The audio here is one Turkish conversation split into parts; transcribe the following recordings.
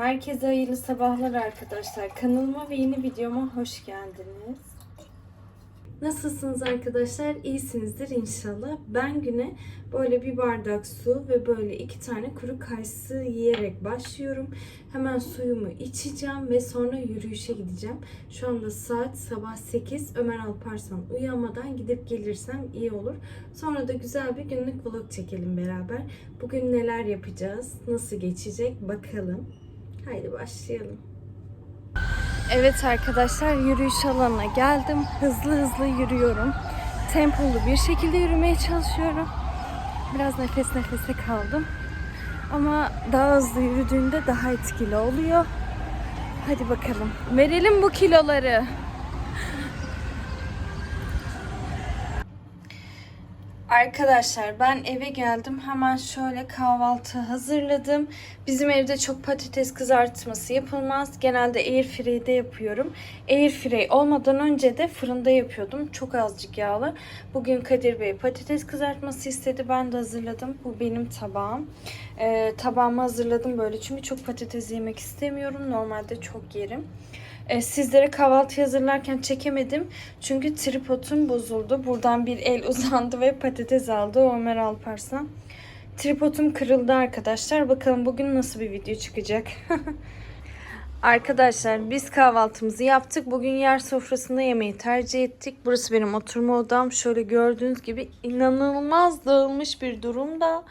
Herkese hayırlı sabahlar arkadaşlar. Kanalıma ve yeni videoma hoş geldiniz. Nasılsınız arkadaşlar? İyisinizdir inşallah. Ben güne böyle bir bardak su ve böyle iki tane kuru kayısı yiyerek başlıyorum. Hemen suyumu içeceğim ve sonra yürüyüşe gideceğim. Şu anda saat sabah 8. Ömer Alparslan uyanmadan gidip gelirsem iyi olur. Sonra da güzel bir günlük vlog çekelim beraber. Bugün neler yapacağız? Nasıl geçecek? Bakalım. Haydi başlayalım. Evet arkadaşlar yürüyüş alanına geldim. Hızlı hızlı yürüyorum. Tempolu bir şekilde yürümeye çalışıyorum. Biraz nefes nefese kaldım. Ama daha hızlı yürüdüğünde daha etkili oluyor. Hadi bakalım. Verelim bu kiloları. Arkadaşlar ben eve geldim. Hemen şöyle kahvaltı hazırladım. Bizim evde çok patates kızartması yapılmaz. Genelde airfry'de yapıyorum. Airfry olmadan önce de fırında yapıyordum. Çok azıcık yağlı. Bugün Kadir Bey patates kızartması istedi. Ben de hazırladım. Bu benim tabağım. Ee, tabağımı hazırladım böyle. Çünkü çok patates yemek istemiyorum. Normalde çok yerim. E, Sizlere kahvaltı hazırlarken çekemedim. Çünkü tripodum bozuldu. Buradan bir el uzandı ve patates aldı Ömer Alparslan. Tripodum kırıldı arkadaşlar. Bakalım bugün nasıl bir video çıkacak. Arkadaşlar biz kahvaltımızı yaptık. Bugün yer sofrasında yemeği tercih ettik. Burası benim oturma odam. Şöyle gördüğünüz gibi inanılmaz dağılmış bir durumda.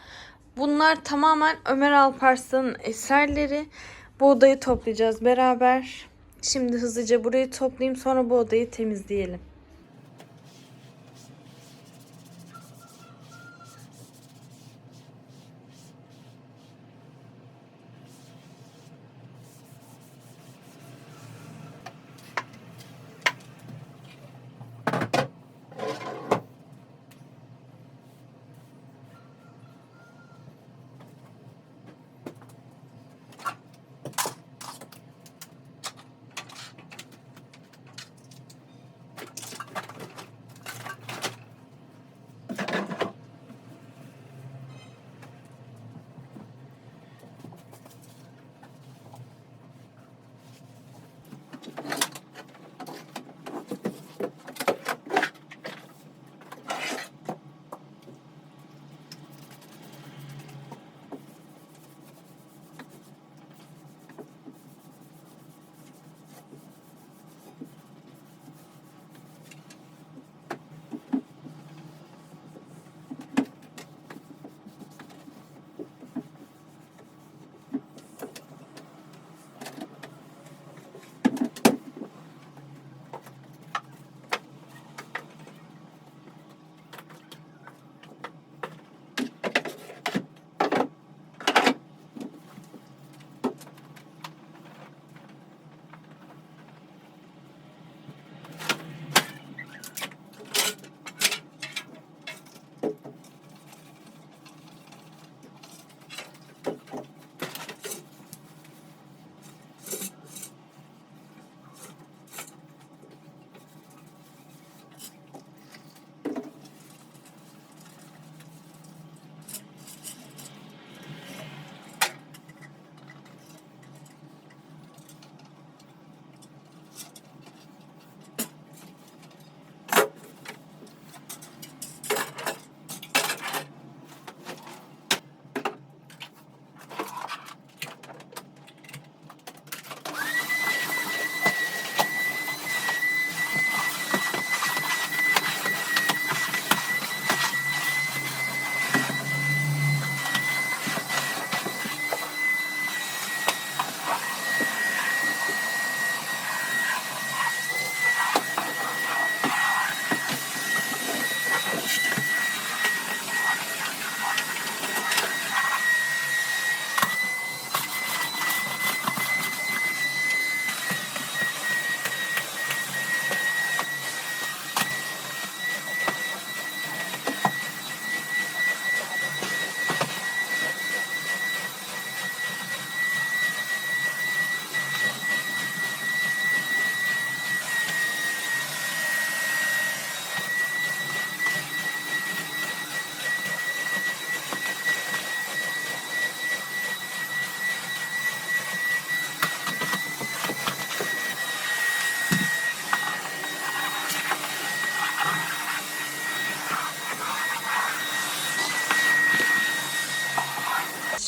Bunlar tamamen Ömer Alparslan'ın eserleri. Bu odayı toplayacağız beraber. Şimdi hızlıca burayı toplayayım sonra bu odayı temizleyelim.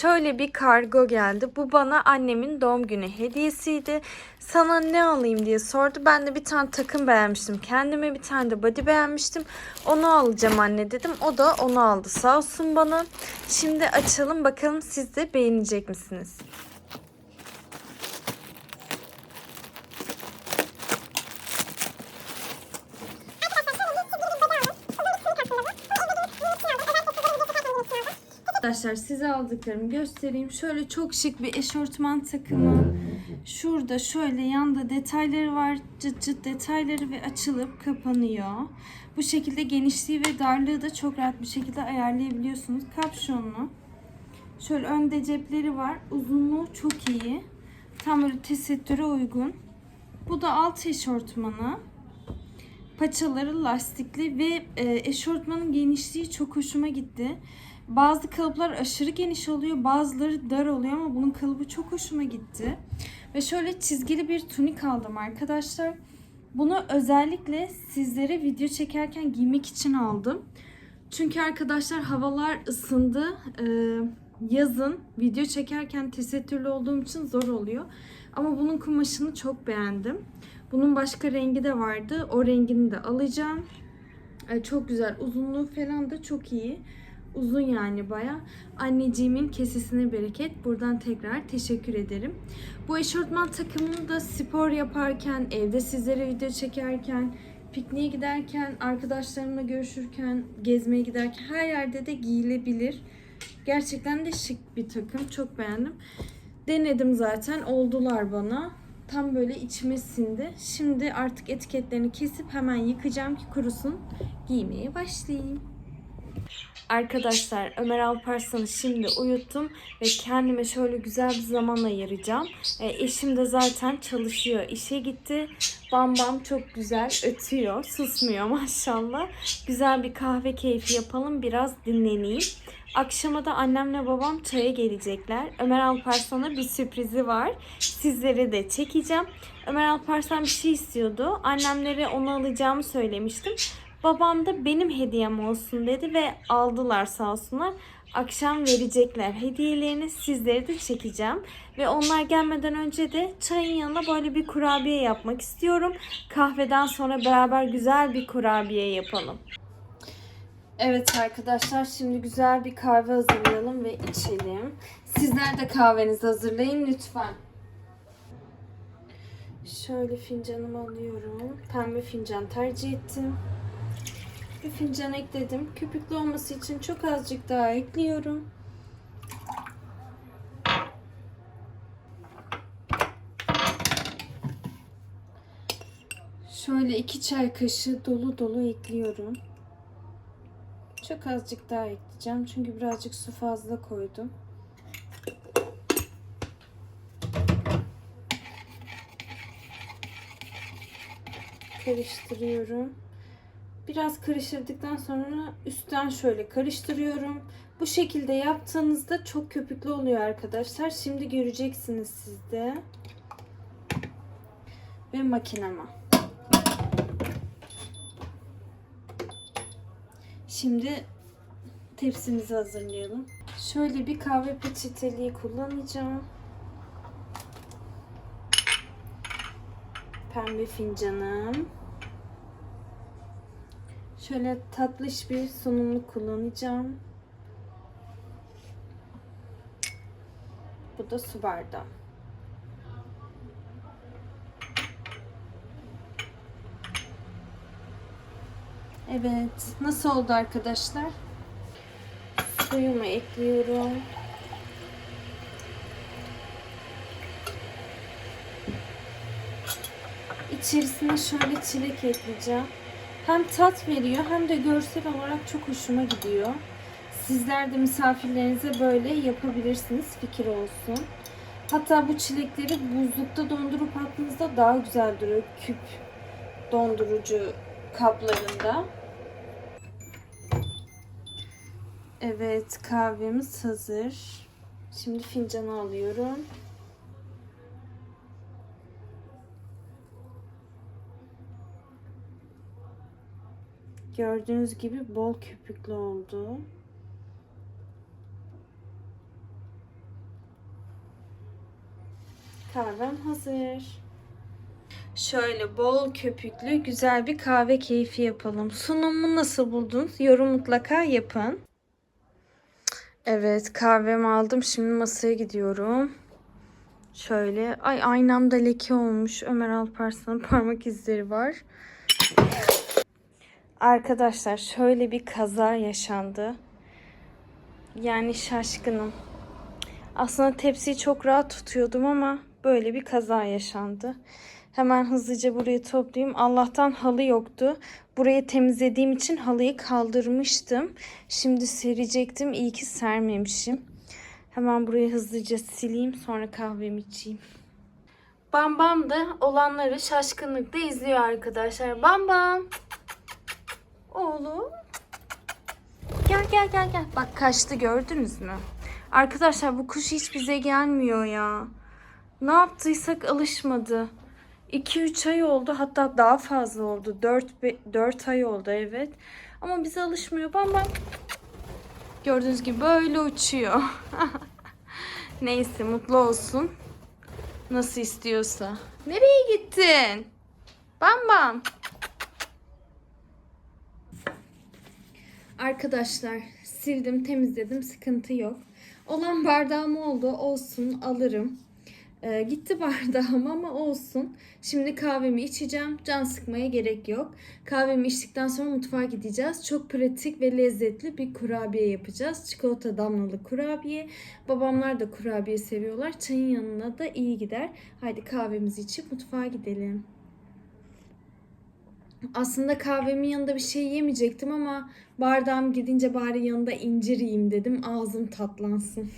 Şöyle bir kargo geldi. Bu bana annemin doğum günü hediyesiydi. Sana ne alayım diye sordu. Ben de bir tane takım beğenmiştim. Kendime bir tane de body beğenmiştim. Onu alacağım anne dedim. O da onu aldı. Sağ olsun bana. Şimdi açalım bakalım siz de beğenecek misiniz? Arkadaşlar size aldıklarımı göstereyim. Şöyle çok şık bir eşortman takımı. Şurada şöyle yanda detayları var. Cıt cıt detayları ve açılıp kapanıyor. Bu şekilde genişliği ve darlığı da çok rahat bir şekilde ayarlayabiliyorsunuz. Kapşonlu. Şöyle önde cepleri var. Uzunluğu çok iyi. Tam böyle tesettüre uygun. Bu da alt eşortmanı. Paçaları lastikli ve e, eşortmanın genişliği çok hoşuma gitti. Bazı kalıplar aşırı geniş oluyor, bazıları dar oluyor ama bunun kalıbı çok hoşuma gitti. Ve şöyle çizgili bir tunik aldım arkadaşlar. Bunu özellikle sizlere video çekerken giymek için aldım. Çünkü arkadaşlar havalar ısındı. Ee, yazın video çekerken tesettürlü olduğum için zor oluyor. Ama bunun kumaşını çok beğendim. Bunun başka rengi de vardı. O rengini de alacağım. Ee, çok güzel. Uzunluğu falan da çok iyi. Uzun yani baya. Anneciğimin kesesine bereket. Buradan tekrar teşekkür ederim. Bu eşortman takımını da spor yaparken, evde sizlere video çekerken, pikniğe giderken, arkadaşlarımla görüşürken, gezmeye giderken her yerde de giyilebilir. Gerçekten de şık bir takım. Çok beğendim. Denedim zaten. Oldular bana. Tam böyle içime sindi. Şimdi artık etiketlerini kesip hemen yıkacağım ki kurusun. Giymeye başlayayım. Arkadaşlar Ömer Alparslan'ı şimdi uyuttum ve kendime şöyle güzel bir zaman ayıracağım. E, eşim de zaten çalışıyor. İşe gitti. Bam bam çok güzel ötüyor. Susmuyor maşallah. Güzel bir kahve keyfi yapalım. Biraz dinleneyim. Akşama da annemle babam çaya gelecekler. Ömer Alparslan'a bir sürprizi var. Sizlere de çekeceğim. Ömer Alparslan bir şey istiyordu. Annemlere onu alacağımı söylemiştim. Babam da benim hediyem olsun dedi ve aldılar sağ olsunlar. Akşam verecekler hediyelerini sizlere de çekeceğim. Ve onlar gelmeden önce de çayın yanına böyle bir kurabiye yapmak istiyorum. Kahveden sonra beraber güzel bir kurabiye yapalım. Evet arkadaşlar şimdi güzel bir kahve hazırlayalım ve içelim. Sizler de kahvenizi hazırlayın lütfen. Şöyle fincanımı alıyorum. Pembe fincan tercih ettim. Bir fincan ekledim. Köpüklü olması için çok azıcık daha ekliyorum. Şöyle iki çay kaşığı dolu dolu ekliyorum. Çok azıcık daha ekleyeceğim. Çünkü birazcık su fazla koydum. Karıştırıyorum. Biraz karıştırdıktan sonra üstten şöyle karıştırıyorum. Bu şekilde yaptığınızda çok köpüklü oluyor arkadaşlar. Şimdi göreceksiniz siz de. Ve makinama. Şimdi tepsimizi hazırlayalım. Şöyle bir kahve peçeteliği kullanacağım. Pembe fincanım. Şöyle tatlış bir sunumluk kullanacağım. Bu da su bardağı. Evet. Nasıl oldu arkadaşlar? Suyumu ekliyorum. İçerisine şöyle çilek ekleyeceğim. Hem tat veriyor hem de görsel olarak çok hoşuma gidiyor. Sizler de misafirlerinize böyle yapabilirsiniz. Fikir olsun. Hatta bu çilekleri buzlukta dondurup attığınızda daha güzel duruyor. Küp dondurucu kaplarında. Evet kahvemiz hazır. Şimdi fincanı alıyorum. Gördüğünüz gibi bol köpüklü oldu. Kahvem hazır. Şöyle bol köpüklü güzel bir kahve keyfi yapalım. Sunumu nasıl buldunuz? Yorum mutlaka yapın. Evet kahvemi aldım. Şimdi masaya gidiyorum. Şöyle. Ay aynamda leke olmuş. Ömer Alparslan'ın parmak izleri var. Arkadaşlar şöyle bir kaza yaşandı. Yani şaşkınım. Aslında tepsiyi çok rahat tutuyordum ama böyle bir kaza yaşandı. Hemen hızlıca burayı toplayayım. Allah'tan halı yoktu. Burayı temizlediğim için halıyı kaldırmıştım. Şimdi serecektim. İyi ki sermemişim. Hemen burayı hızlıca sileyim. Sonra kahvemi içeyim. Bam Bam da olanları şaşkınlıkla izliyor arkadaşlar. Bam Bam. Oğlum. Gel gel gel gel. Bak kaçtı gördünüz mü? Arkadaşlar bu kuş hiç bize gelmiyor ya. Ne yaptıysak alışmadı. 2-3 ay oldu hatta daha fazla oldu. 4, 4 ay oldu evet. Ama bize alışmıyor. Bam bam. Gördüğünüz gibi böyle uçuyor. Neyse mutlu olsun. Nasıl istiyorsa. Nereye gittin? Bam bam. Arkadaşlar sildim temizledim sıkıntı yok. Olan bardağım oldu olsun alırım. Ee, gitti bardağım ama olsun. Şimdi kahvemi içeceğim. Can sıkmaya gerek yok. Kahvemi içtikten sonra mutfağa gideceğiz. Çok pratik ve lezzetli bir kurabiye yapacağız. Çikolata damlalı kurabiye. Babamlar da kurabiye seviyorlar. Çayın yanına da iyi gider. Haydi kahvemizi içip mutfağa gidelim. Aslında kahvemin yanında bir şey yemeyecektim ama bardağım gidince bari yanında incir yiyeyim dedim. Ağzım tatlansın.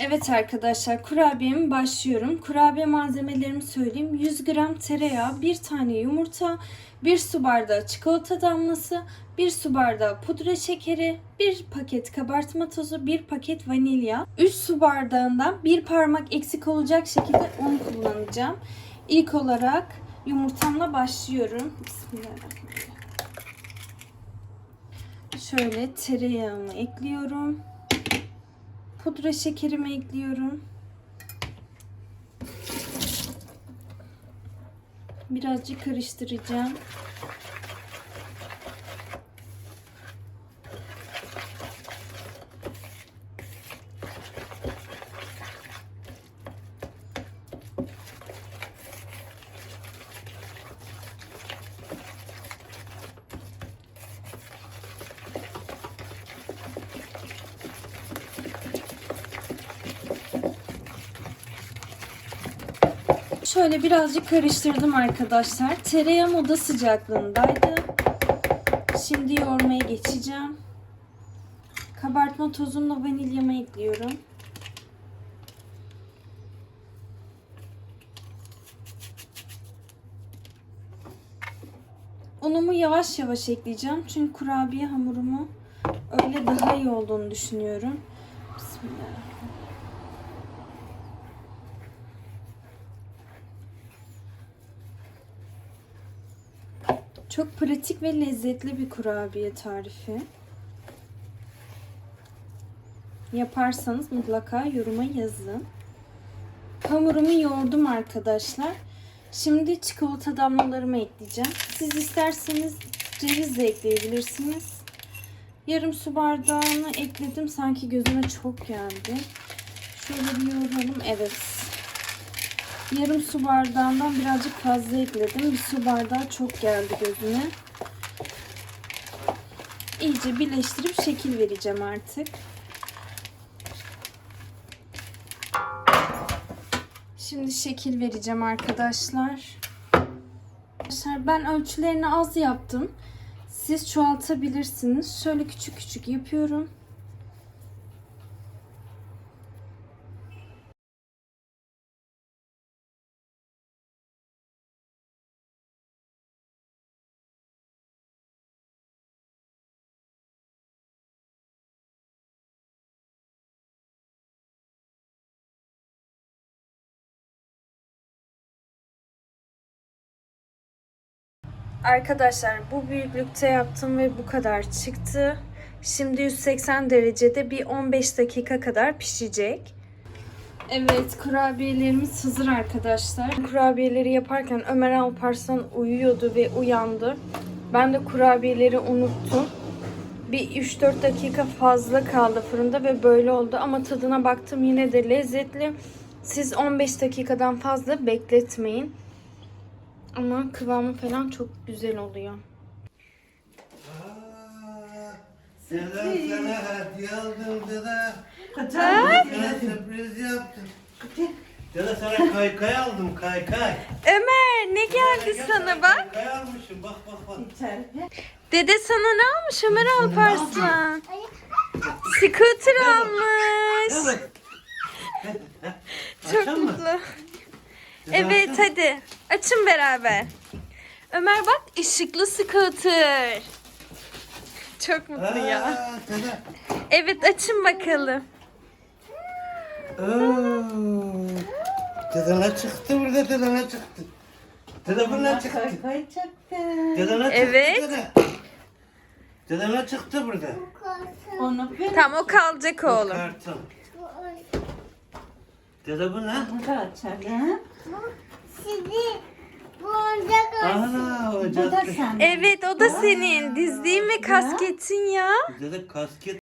Evet arkadaşlar kurabiyemi başlıyorum. Kurabiye malzemelerimi söyleyeyim. 100 gram tereyağı, 1 tane yumurta, 1 su bardağı çikolata damlası, 1 su bardağı pudra şekeri, 1 paket kabartma tozu, 1 paket vanilya. 3 su bardağından 1 parmak eksik olacak şekilde un kullanacağım. İlk olarak yumurtamla başlıyorum. Bismillahirrahmanirrahim. Şöyle tereyağımı ekliyorum. Pudra şekerimi ekliyorum. Birazcık karıştıracağım. Şöyle birazcık karıştırdım arkadaşlar. Tereyağım oda sıcaklığındaydı. Şimdi yoğurmaya geçeceğim. Kabartma tozumla vanilyamı ekliyorum. Unumu yavaş yavaş ekleyeceğim. Çünkü kurabiye hamurumu öyle daha iyi olduğunu düşünüyorum. Bismillahirrahmanirrahim. Çok pratik ve lezzetli bir kurabiye tarifi. Yaparsanız mutlaka yoruma yazın. Hamurumu yoğurdum arkadaşlar. Şimdi çikolata damlalarımı ekleyeceğim. Siz isterseniz ceviz de ekleyebilirsiniz. Yarım su bardağını ekledim. Sanki gözüme çok geldi. Şöyle bir yoğuralım. Evet. Yarım su bardağından birazcık fazla ekledim. Bir su bardağı çok geldi gözüme. İyice birleştirip şekil vereceğim artık. Şimdi şekil vereceğim arkadaşlar. Arkadaşlar ben ölçülerini az yaptım. Siz çoğaltabilirsiniz. Şöyle küçük küçük yapıyorum. Arkadaşlar bu büyüklükte yaptım ve bu kadar çıktı. Şimdi 180 derecede bir 15 dakika kadar pişecek. Evet kurabiyelerimiz hazır arkadaşlar. Kurabiyeleri yaparken Ömer Alparslan uyuyordu ve uyandı. Ben de kurabiyeleri unuttum. Bir 3-4 dakika fazla kaldı fırında ve böyle oldu ama tadına baktım yine de lezzetli. Siz 15 dakikadan fazla bekletmeyin. Ama kıvamı falan çok güzel oluyor. Dede sana hediye aldım dede. Sana sürpriz yaptım. Dede sana kaykay aldım kaykay. Ömer ne geldi sana bak? Kaykay almışım bak bak bak. Dede sana ne almış Ömer Alparslan? Scooter almış. Evet. Çok mutlu. Evet hadi açın beraber. Ömer bak ışıklı scooter. Çok mutlu ya. Aa, Dede. Evet açın bakalım. Oo. Dede ne çıktı burada dede ne çıktı? Dede bu ne çıktı? Kaykay çaktı. Dede ne çıktı Evet. dede? Dede ne çıktı burada? Onu. Tamam o kalacak oğlum. Karton. Dede bu ne? Bunu da açalım. Sizi bu oyuncak Ana Bu da sen. Evet o da senin dizliğin ve kasketin ya. Dede kasket